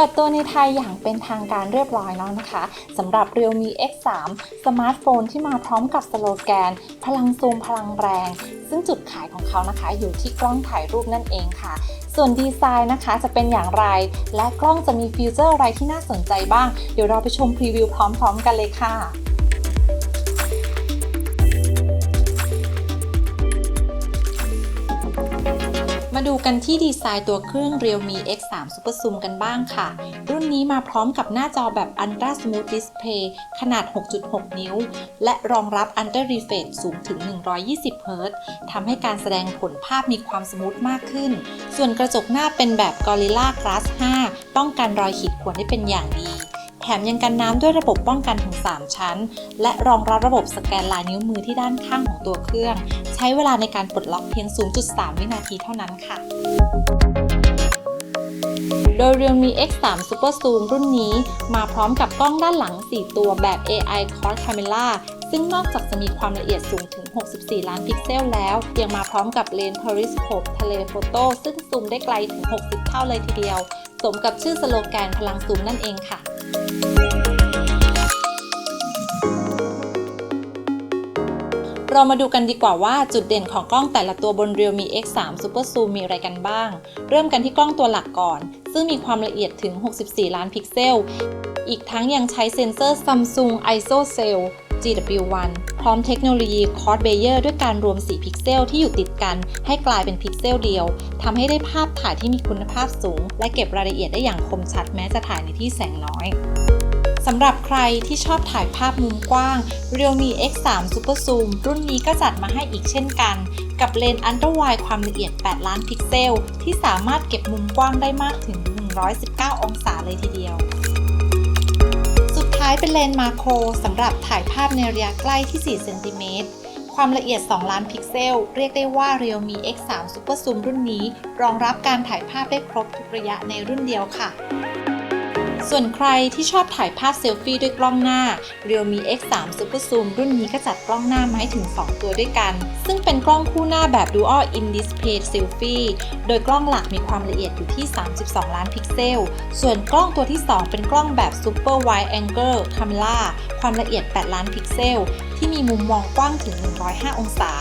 ปิดตัวในไทยอย่างเป็นทางการเรียบร้อยแล้วนะคะสำหรับ Realme X3 สมาร์ทโฟนที่มาพร้อมกับสโลแกน พลังซูมพลังแรง ซึ่งจุดขายของเขานะคะ อยู่ที่กล้องถ่ายรูปนั่นเองค่ะ ส่วนดีไซน์นะคะจะเป็นอย่างไร และกล้องจะมีฟีเจอร์อะไรที่น่าสนใจบ้าง เดี๋ยวเราไปชมพรีวิวพร้อมๆกันเลยค่ะ มาดูกันที่ดีไซน์ตัวเครื่อง Realme X3 Super Zoom กันบ้างค่ะ รุ่นนี้มาพร้อมกับหน้าจอแบบ Ultra Smooth Display ขนาด 6.6 นิ้ว และรองรับ Under Refresh สูงถึง 120 Hz ทำให้การแสดงผลภาพมีความสมูทมากขึ้น ส่วนกระจกหน้าเป็นแบบ Gorilla Glass 5 ป้องกันรอยขีดข่วนได้เป็นอย่างดี แถมยังกันน้ำด้วยระบบป้องกันถึง 3 ชั้น และรองรับระบบสแกนลายนิ้วมือที่ด้านข้างของตัวเครื่อง ใช้เวลาในการปลดล็อกเพียง 0.3 วินาทีเท่านั้นค่ะโดย Realme X3 Super Zoom รุ่นนี้มาพร้อมกับกล้องด้านหลัง 4 ตัวแบบ AI Quad Camera ซึ่งนอกจากจะมีความละเอียดสูงถึง 64 ล้านพิกเซลแล้ว ยังมาพร้อมกับเลนส์ Periscope ทะเลโฟโต้ซึ่งซูมได้ไกลถึง 60 เท่าเลยทีเดียว สมกับชื่อสโลแกนพลังซูมนั่นเองค่ะ เรามาดูกันดีกว่าว่าจุดเด่นของกล้องแต่ละตัวบน Realme X3 Super Zoom มีอะไรกันบ้าง เริ่มกันที่กล้องตัวหลักก่อน ซึ่งมีความละเอียดถึง 64 ล้านพิกเซล อีกทั้งยังใช้เซ็นเซอร์ Samsung ISOCELL GW1 พร้อมเทคโนโลยี Quad Bayer ด้วยการรวม 4 พิกเซลที่อยู่ติดกัน ให้กลายเป็นพิกเซลเดียวทำให้ได้ภาพถ่ายที่มีคุณภาพสูง และเก็บรายละเอียดได้อย่างคมชัดแม้จะถ่ายในที่แสงน้อยสำหรับใครที่ชอบถ่ายภาพมุมกว้าง Realme X3 Super Zoom รุ่นนี้ก็จัดมาให้อีกเช่นกัน กับเลนส์อันเ r อร์ไวความละเอียด 8 ล้านพิกเซล ที่สามารถเก็บมุมกว้างได้มากถึง 119 องศาเลยทีเดียวายเป็นเลนส์มาโครสำหรับถ่ายภาพในระยะใกล้ที่ 4 เซนติเมตร ความละเอียด 2 ล้านพิกเซล เรียกได้ว่า Realme X3 Super Zoom รุ่นนี้ รองรับการถ่ายภาพได้ครบทุกระยะในรุ่นเดียวค่ะ ส่วนใครที่ชอบถ่ายภาพเซลฟี่ด้วยกล้องหน้า Realme X3 Super Zoom รุ่นนี้ก็จัดกล้องหน้ามาให้ถึง 2 ตัวด้วยกัน ซึ่งเป็นกล้องคู่หน้าแบบ Dual In Display Selfie โดยกล้องหลักมีความละเอียดอยู่ที่ 32 ล้านพิกเซล ส่วนกล้องตัวที่ 2 เป็นกล้องแบบ Super Wide Angle Camera ความละเอียด 8 ล้านพิกเซล ที่มีมุมมองกว้างถึง 105 องศา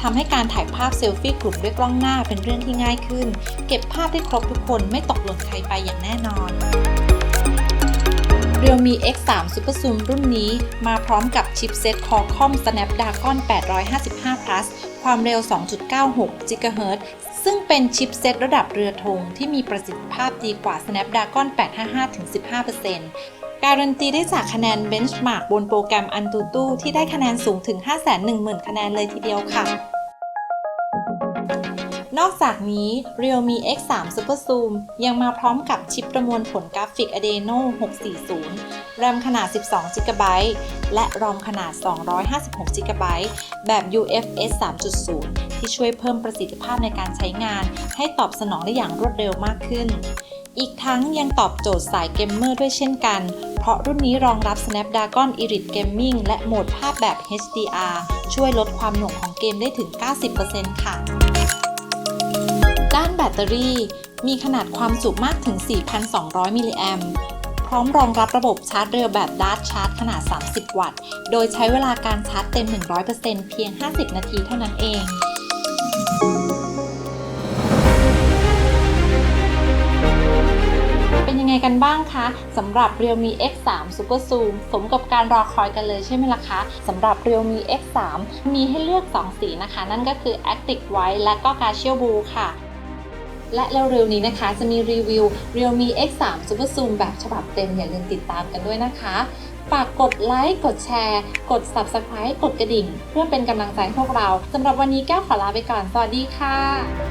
ทำให้การถ่ายภาพเซลฟี่กลุ่มด้วยกล้องหน้าเป็นเรื่องที่ง่ายขึ้น เก็บภาพได้ครบทุกคนไม่ตกหล่นใครไปอย่างแน่นอน Realme X3 Super Zoom รุ่นนี้มาพร้อมกับชิปเซ็ต Qualcomm Snapdragon 855 Plus ความเร็ว 2.96 GHz ซึ่งเป็นชิปเซ็ตระดับเรือธงที่มีประสิทธิภาพดีกว่า Snapdragon 855-15%การันตีได้จากคะแนน Benchmark บนโปรแกรม Antutu ที่ได้คะแนนสูงถึง 510,000 คะแนนเลยทีเดียวค่ะ นอกจากนี้ Realme X3 Super Zoom ยังมาพร้อมกับชิปประมวลผลกราฟิก Adreno 640 แรมขนาด 12 GB และรอมขนาด 256 GB แบบ UFS 3.0 ที่ช่วยเพิ่มประสิทธิภาพในการใช้งาน ให้ตอบสนองได้อย่างรวดเร็วมากขึ้น อีกทั้งยังตอบโจทย์สายเกมเมอร์ด้วยเช่นกัน เพราะรุ่นนี้รองรับ Snapdragon Elite Gaming และโหมดภาพแบบ HDR ช่วยลดความหน่วงของเกมได้ถึง 90%ค่ะ ตเตอรี่ มีขนาดความจุมากถึง 4,200 มิลลิแอมพร้อมรองรับระบบชาร์จเร็วแบบดาร์ c ชาร์จขนาด 30 วัตต์ โดยใช้เวลาการชาร์จเต็ม 100%เพียง 50 นาทีเท่านั้นเองเป็นยังไงกันบ้างคะสำหรับ Realme X3 Super Zoom สมกับการรอคอยกันเลยใช่ไหมล่ะคะสำหรับ Realme X3 มีให้เลือก 2 สีนะคะ นั่นก็คือ Active White และก็ Glacial Blue ค่ะ และเร็วๆนี้นะคะ จะมีรีวิว Realme X3 Super Zoom แบบฉบับเต็มอย่าลืมติดตามกันด้วยนะคะ ฝากกดไลค์ กดแชร์ กด Subscribe กดกระดิ่ง เพื่อเป็นกำลังใจให้พวกเราสำหรับวันนี้แก้วขอลาไปก่อน สวัสดีค่ะ